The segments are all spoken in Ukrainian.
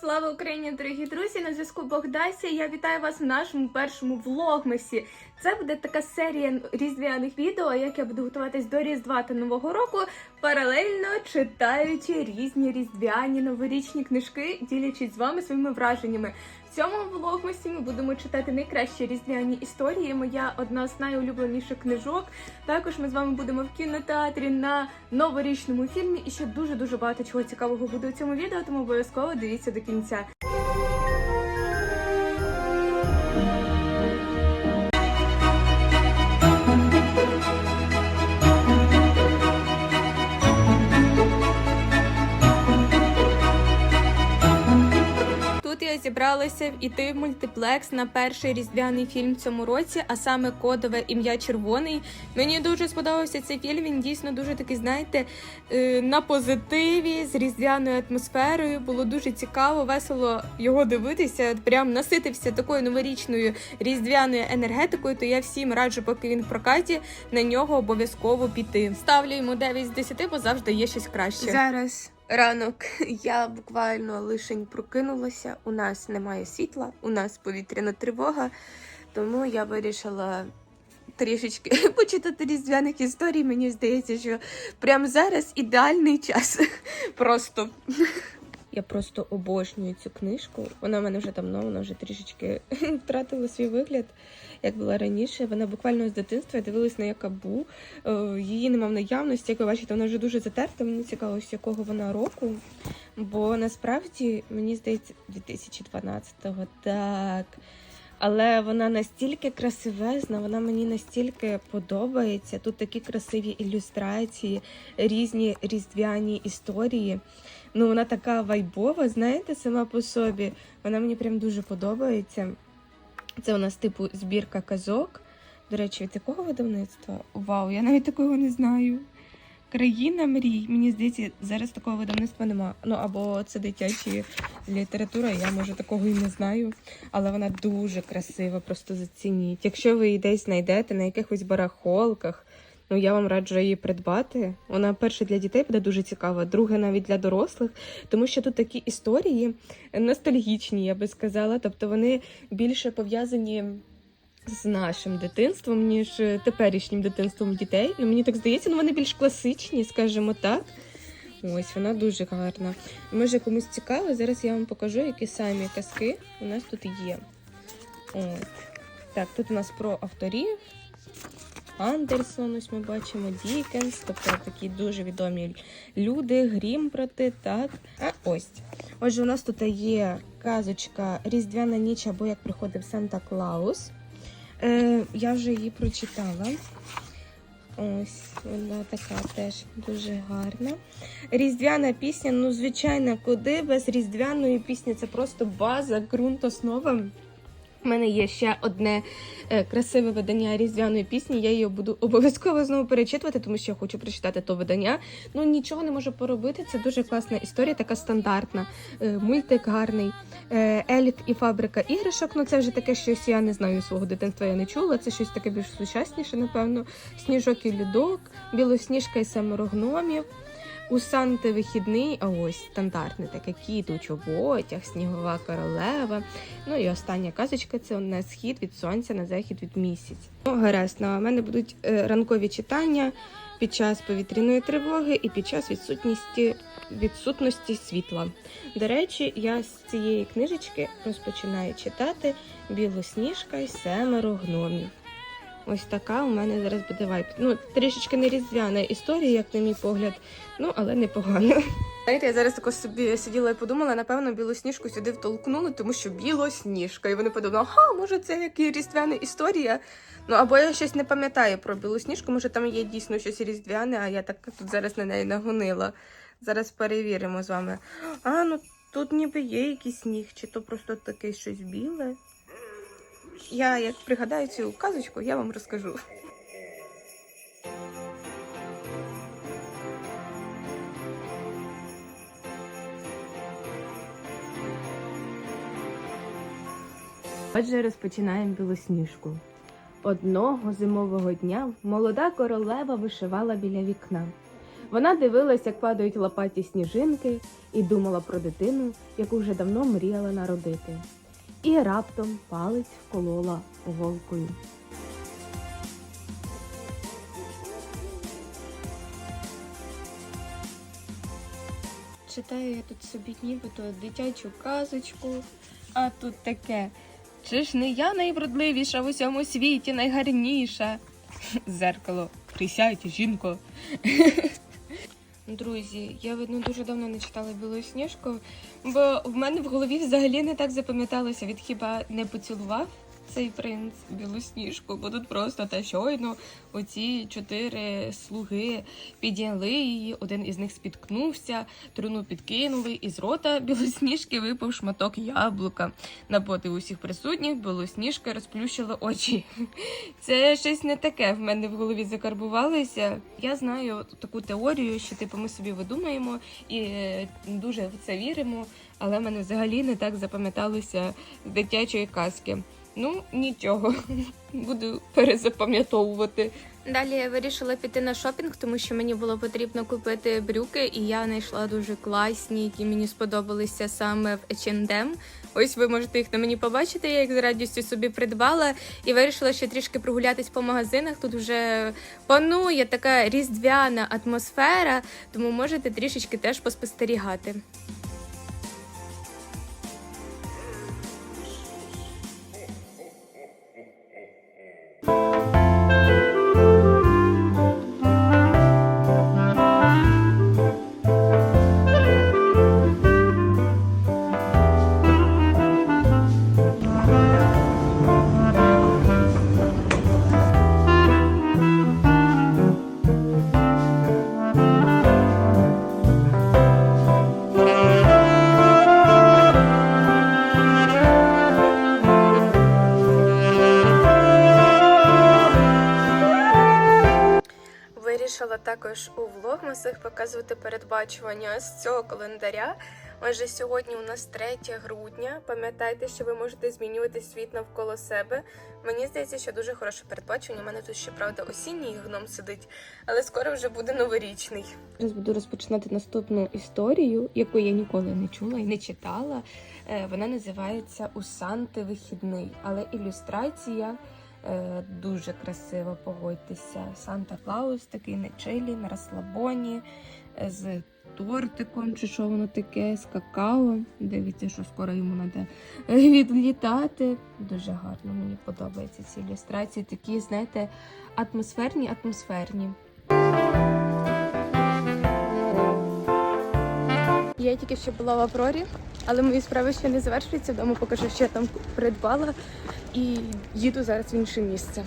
Слава Україні, дорогі друзі! На зв'язку Богдася. Я вітаю вас в нашому першому влогмесі. Це буде така серія різдвяних відео, як я буду готуватись до Різдва та Нового року, паралельно читаючи різні різдвяні новорічні книжки, ділячись з вами своїми враженнями. Цьому влогмасі ми будемо читати найкращі різдвяні історії. Моя одна з найулюбленіших книжок. Також ми з вами будемо в кінотеатрі на новорічному фільмі. І ще дуже дуже багато чого цікавого буде у цьому відео, тому обов'язково дивіться до кінця. Тут я зібралася іти в мультиплекс на перший різдвяний фільм цьому році, а саме кодове ім'я Червоний. Мені дуже сподобався цей фільм. Він дійсно дуже такий, знаєте, е, на позитиві з різдвяною атмосферою. Було дуже цікаво, весело його дивитися. Прям наситився такою новорічною різдвяною енергетикою. То я всім раджу, поки він в прокаті, на нього обов'язково піти. Ставлю йому 9 з 10, бо завжди є щось краще. Зараз ранок. Я буквально лишень прокинулася. У нас немає світла, у нас повітряна тривога, тому я вирішила трішечки почитати різдвяних історій. Мені здається, що прямо зараз ідеальний час. Просто. Я просто обожнюю цю книжку. Вона в мене вже давно, вона вже трішечки втратила свій вигляд, як була раніше. Вона буквально з дитинства я дивилась на якабу. Е, Її нема в наявності. Як ви бачите, вона вже дуже затерта. Мені цікаво, з якого вона року. Бо насправді мені здається, 2012-го, так. Але вона настільки красивезна, вона мені настільки подобається. Тут такі красиві ілюстрації, різні різдвяні історії. Ну, вона така вайбова, знаєте, сама по собі. Вона мені прям дуже подобається. Це у нас типу збірка казок. До речі, від якого видавництва? Вау, я навіть такого не знаю. Країна мрій. Мені здається, зараз такого видавництва нема. Ну або це дитяча література, я може такого і не знаю. Але вона дуже красива, просто зацініть. Якщо ви її десь знайдете на якихось барахолках, ну я вам раджу її придбати. Вона перше для дітей буде дуже цікава, друге навіть для дорослих, тому що тут такі історії ностальгічні, я би сказала. Тобто вони більше пов'язані з нашим дитинством, ніж теперішнім дитинством дітей. Ну, мені так здається, ну вони більш класичні, скажімо так. Ось вона дуже гарна. Може комусь цікаво, зараз я вам покажу, які самі казки у нас тут є. От. Так, тут у нас про авторів. Андерсон, ось ми бачимо, Дікенс, тобто такі дуже відомі люди, Грімбрати, так. А ось. Отже, у нас тут є казочка Різдвяна ніч або як приходив Санта Клаус. Е, я вже її прочитала. Ось вона така теж дуже гарна. Різдвяна пісня, ну, звичайно, куди без різдвяної пісні це просто база, ґрунт, основа. У мене є ще одне е, красиве видання різдвяної пісні. Я її буду обов'язково знову перечитувати, тому що я хочу прочитати то видання. Ну нічого не можу поробити. Це дуже класна історія, така стандартна. Е, мультик гарний. Е, Ельф і фабрика іграшок. Ну це вже таке щось. Я не знаю свого дитинства. Я не чула. Це щось таке більш сучасніше, напевно. Сніжок і лідок, білосніжка і семеро гномів. У Санти вихідний, а ось стандартний таке кіт у чоботях, снігова королева. Ну і остання казочка це на схід від сонця, на захід від місяць. Ну, гаразд, ну, а в мене будуть е, ранкові читання під час повітряної тривоги і під час відсутності, відсутності світла. До речі, я з цієї книжечки розпочинаю читати Білосніжка і семеро гномів. Ось така у мене зараз буде вайп. Ну, трішечки не різдвяна історія, як на мій погляд, ну але непогано. Знаєте, я зараз тако собі сиділа і подумала, напевно, білосніжку сюди втолкнули, тому що білосніжка. І вони подумали, ага, може, це як різдвяна історія. Ну або я щось не пам'ятаю про білосніжку, може там є дійсно щось різдвяне, а я так тут зараз на неї нагонила. Зараз перевіримо з вами. А, ну тут ніби є якийсь сніг, чи то просто таке щось біле. Я як пригадаю цю казочку, я вам розкажу. Отже, розпочинаємо білосніжку. Одного зимового дня молода королева вишивала біля вікна. Вона дивилась, як падають лопаті сніжинки, і думала про дитину, яку вже давно мріяла народити. І раптом палець вколола голкою. Читаю я тут собі нібито дитячу казочку, а тут таке. Чи ж не я найвродливіша в усьому світі, найгарніша? Зеркало, присядь, жінко. Друзі, я видно дуже давно не читала Білосніжку, бо в мене в голові взагалі не так запам'яталося. Від хіба не поцілував цей принц Білосніжку, бо тут просто та щойно оці чотири слуги підняли її, один із них спіткнувся, труну підкинули, і з рота білосніжки випав шматок яблука. На поти усіх присутніх білосніжка розплющила очі. Це щось не таке в мене в голові закарбувалося. Я знаю таку теорію, що типу ми собі видумаємо і е, дуже в це віримо, але в мене взагалі не так запам'яталося з дитячої казки. Ну, нічого, буду перезапам'ятовувати. Далі я вирішила піти на шопінг, тому що мені було потрібно купити брюки, і я знайшла дуже класні, які мені сподобалися саме в H&M. Ось ви можете їх на мені побачити. Я їх з радістю собі придбала і вирішила ще трішки прогулятись по магазинах. Тут вже панує така різдвяна атмосфера, тому можете трішечки теж поспостерігати. Також у влогмасах показувати передбачування з цього календаря. Отже, сьогодні у нас 3 грудня. Пам'ятайте, що ви можете змінювати світ навколо себе. Мені здається, що дуже хороше передбачення. У мене тут ще правда осінній гном сидить, але скоро вже буде новорічний. Зараз буду розпочинати наступну історію, яку я ніколи не чула і не читала. Е, Вона називається У Санти вихідний, але ілюстрація. Е, Дуже красиво погодьтеся. Санта Клаус такий на чилі, на розслабоні, е, з тортиком, чи що воно таке, з какао. Дивіться, що скоро йому треба відлітати. Дуже гарно, мені подобаються ці ілюстрації. Такі, знаєте, атмосферні, атмосферні. Я тільки що була в Аврорі, але мої справи ще не завершуються. Вдома покажу, що я там придбала і їду зараз в інше місце.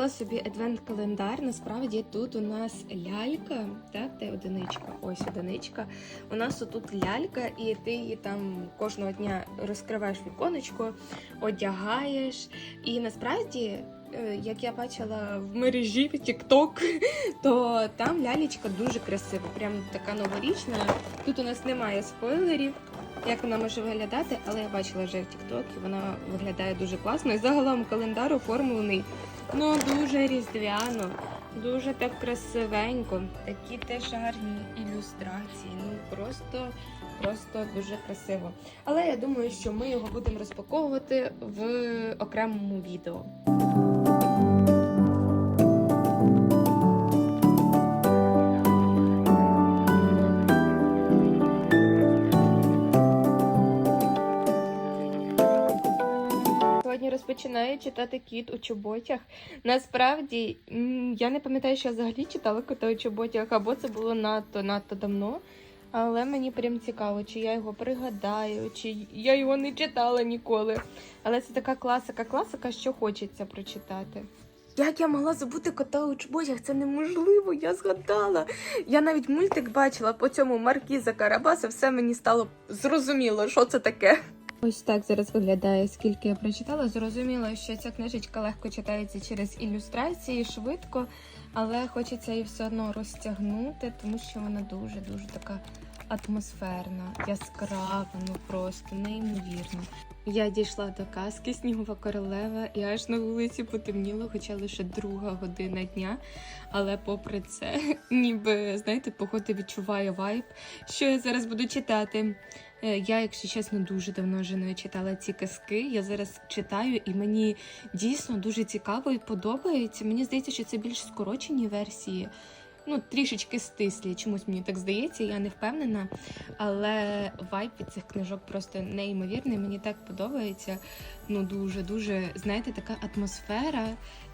Придбала собі адвент-календар. Насправді тут у нас лялька, так, де одиничка? Ось одиничка. У нас тут лялька, і ти її там кожного дня розкриваєш віконечко, одягаєш. І насправді. е, Як я бачила в мережі в TikTok, то там лялечка дуже красива, прям така новорічна. Тут у нас немає спойлерів, як вона може виглядати, але я бачила вже в TikTok, і вона виглядає дуже класно. І загалом календар оформлений ну дуже різдвяно, дуже так красивенько. Такі теж гарні ілюстрації. Ну просто, просто дуже красиво. Але я думаю, що ми його будемо розпаковувати в окремому відео. Розпочинаю читати кіт у чоботях. Насправді я не пам'ятаю, що я взагалі читала кота у чоботях, або це було надто надто давно. Але мені прям цікаво, чи я його пригадаю, чи я його не читала ніколи. Але це така класика, класика, що хочеться прочитати. Як я могла забути кота у чоботях? Це неможливо, я згадала. Я навіть мультик бачила по цьому Маркіза Карабаса, все мені стало зрозуміло, що це таке. Ось так зараз виглядає, скільки я прочитала. Зрозуміло, що ця книжечка легко читається через ілюстрації, швидко, але хочеться її все одно розтягнути, тому що вона дуже-дуже така атмосферна, яскрава, ну просто неймовірно. Я дійшла до казки Снігова королева і аж на вулиці потемніло, хоча лише друга година дня. Але попри це, ніби знаєте, походу відчуваю вайб, що я зараз буду читати. Е, Я, якщо чесно, дуже давно вже не читала ці казки. Я зараз читаю, і мені дійсно дуже цікаво і подобається. Мені здається, що це більш скорочені версії. Ну, трішечки стислі, чомусь мені так здається, я не впевнена. Але вайб від цих книжок просто неймовірний. Мені так подобається. Ну, дуже, дуже, знаєте, така атмосфера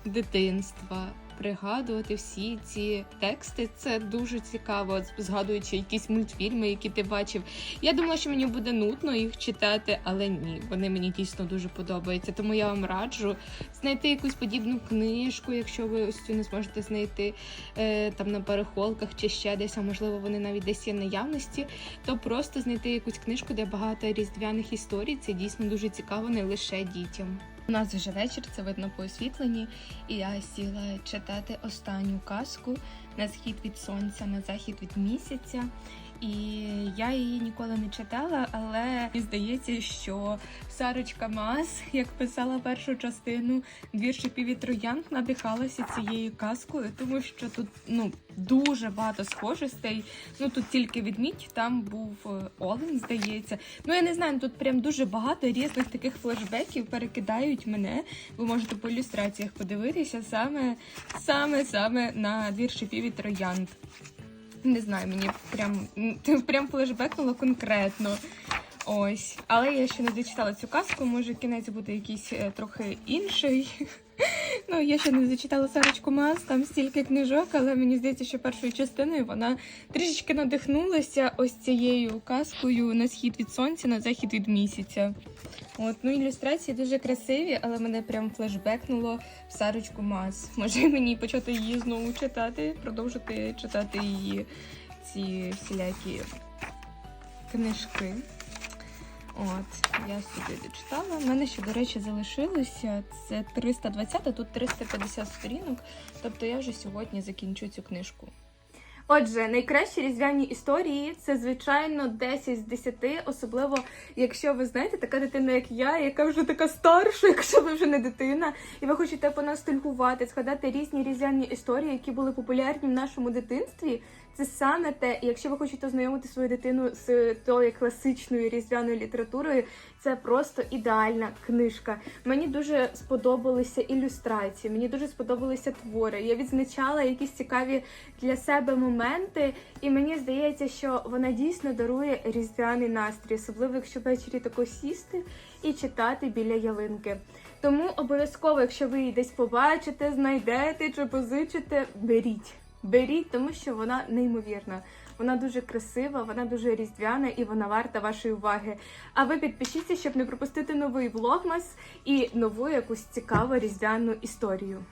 дитинства. Пригадувати всі ці тексти це дуже цікаво, згадуючи якісь мультфільми, які ти бачив. Я думала, що мені буде нудно їх читати, але ні, вони мені дійсно дуже подобаються. Тому я вам раджу знайти якусь подібну книжку, якщо ви ось цю не зможете знайти е, там на перехолках чи ще десь, а можливо вони навіть десь є наявності, то просто знайти якусь книжку, де багато різдвяних історій. Це дійсно дуже цікаво, не лише дітям. У нас вже вечір, це видно по освітленні, і я сіла читати останню казку на схід від сонця, на захід від місяця. І я її ніколи не читала, але мені здається, що Сарочка Мас, як писала першу частину вірші Півітроян, надихалася цією казкою, тому що тут ну дуже багато схожостей. Ну тут тільки відмідь, там був е, Олен, здається. Ну я не знаю, тут прям дуже багато різних таких флешбеків перекидають мене. Ви можете по ілюстраціях подивитися саме, саме, саме на вірші Півітроян. Не знаю, мені прям, прям флешбекнуло конкретно. Ось. Але я ще не дочитала цю казку, може кінець буде якийсь е, трохи інший. Ну, я ще не зачитала Сарочку Мас, там стільки книжок, але мені здається, що першою частиною вона трішечки надихнулася ось цією казкою на схід від сонця, на захід від місяця. От, ну ілюстрації дуже красиві, але мене прям флешбекнуло в Сарочку Мас. Може мені почати її знову читати, продовжити читати її ці всілякі книжки. От, я сюди дочитала. У мене ще, до речі, залишилося це 320, а тут 350 сторінок. Тобто я вже сьогодні закінчу цю книжку. Отже, найкращі різдвяні історії це звичайно 10 з 10, особливо якщо ви знаєте, така дитина, як я, яка вже така старша, якщо ви вже не дитина, і ви хочете понастальгувати, згадати різні різдвяні історії, які були популярні в нашому дитинстві. Це саме те, і якщо ви хочете ознайомити свою дитину з тою класичною різдвяною літературою, це просто ідеальна книжка. Мені дуже сподобалися ілюстрації, мені дуже сподобалися твори. Я відзначала якісь цікаві для себе моменти, і мені здається, що вона дійсно дарує різдвяний настрій, особливо якщо ввечері тако сісти і читати біля ялинки. Тому обов'язково, якщо ви її десь побачите, знайдете чи позичите, беріть. Беріть, тому що вона неймовірна. Вона дуже красива, вона дуже різдвяна і вона варта вашої уваги. А ви підпишіться, щоб не пропустити новий влогмас і нову якусь цікаву різдвяну історію.